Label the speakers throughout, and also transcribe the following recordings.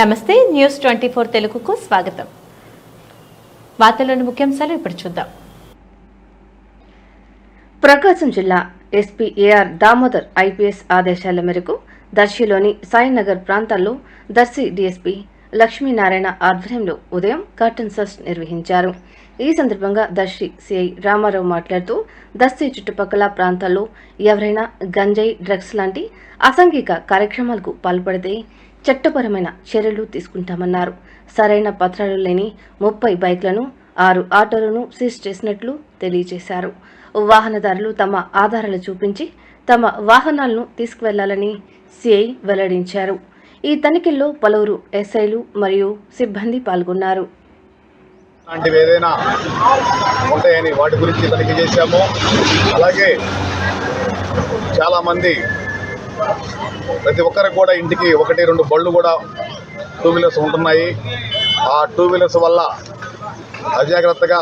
Speaker 1: నమస్తే news twenty four తెలుగుకు స్వాగతం. వార్తల్లోని ముఖ్యాంశాలు ఇప్పుడు చూద్దాం.
Speaker 2: ప్రకాశం జిల్లా ఎస్పీ ఏఆర్ దామోదర్ ఐపీఎస్ ఆదేశాల మేరకు దర్శిలోని సాయినగర్ ప్రాంతాల్లో దర్శి డీఎస్పీ లక్ష్మీనారాయణ ఆధ్వర్యంలో ఉదయం కర్టన్ సర్చ్ నిర్వహించారు. ఈ సందర్భంగా దర్శి సిఐ రామారావు మాట్లాడుతూ దర్శి చుట్టుపక్కల ప్రాంతాల్లో ఎవరైనా గంజాయి డ్రగ్స్ లాంటి అసాంఘిక కార్యక్రమాలకు పాల్పడితే చట్టపరమైన చర్యలు తీసుకుంటామన్నారు. సరైన పత్రాలు లేని ముప్పై బైక్లను ఆరు ఆటోలను సీజ్ చేసినట్లు తెలియజేశారు. వాహనదారులు తమ ఆధారాలు చూపించి తమ వాహనాలను తీసుకువెళ్ళాలని సిఐ వెల్లడించారు. ఈ తనిఖీల్లో పలువురు ఎస్ఐలు మరియు సిబ్బంది పాల్గొన్నారు.
Speaker 3: లాంటివి ఏదైనా ఉంటాయని వాటి గురించి తనిఖీ చేశాము. అలాగే చాలామంది ప్రతి ఒక్కరికి కూడా ఇంటికి ఒకటి రెండు బళ్ళు కూడా టూ వీలర్స్ ఉంటున్నాయి. ఆ టూ వీలర్స్ వల్ల అజాగ్రత్తగా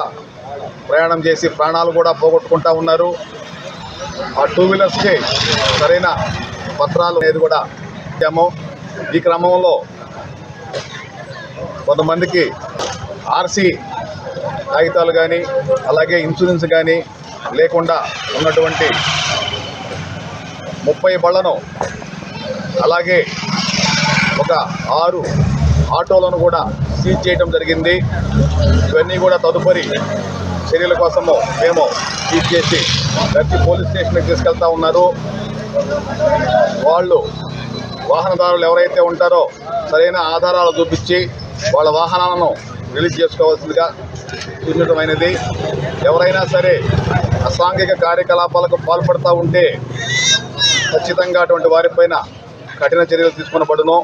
Speaker 3: ప్రయాణం చేసి ప్రాణాలు కూడా పోగొట్టుకుంటా ఉన్నారు. ఆ టూ వీలర్స్కి సరైన పత్రాలు అనేది కూడా ఇచ్చాము. ఈ క్రమంలో కొంతమందికి ఆర్సీ కాగితాలు కానీ అలాగే ఇన్సూరెన్స్ కానీ లేకుండా ఉన్నటువంటి ముప్పై బళ్ళను అలాగే ఒక ఆరు ఆటోలను కూడా సీజ్ చేయడం జరిగింది. ఇవన్నీ కూడా తదుపరి చర్యల కోసము మేము సీజ్ చేసి ప్రతి పోలీస్ స్టేషన్కి తీసుకెళ్తా ఉన్నారు. వాళ్ళు వాహనదారులు ఎవరైతే ఉంటారో సరైన ఆధారాలు చూపించి వాళ్ళ వాహనాలను రిలీజ్ చేసుకోవాల్సిందిగా సూచించడమైనది ఎవరైనా సరే అసాంఘిక కార్యకలాపాలకు పాల్పడుతూ ఉంటే ఖచ్చితంగా అటువంటి వారిపైన కఠిన చర్యలు తీసుకునబడును.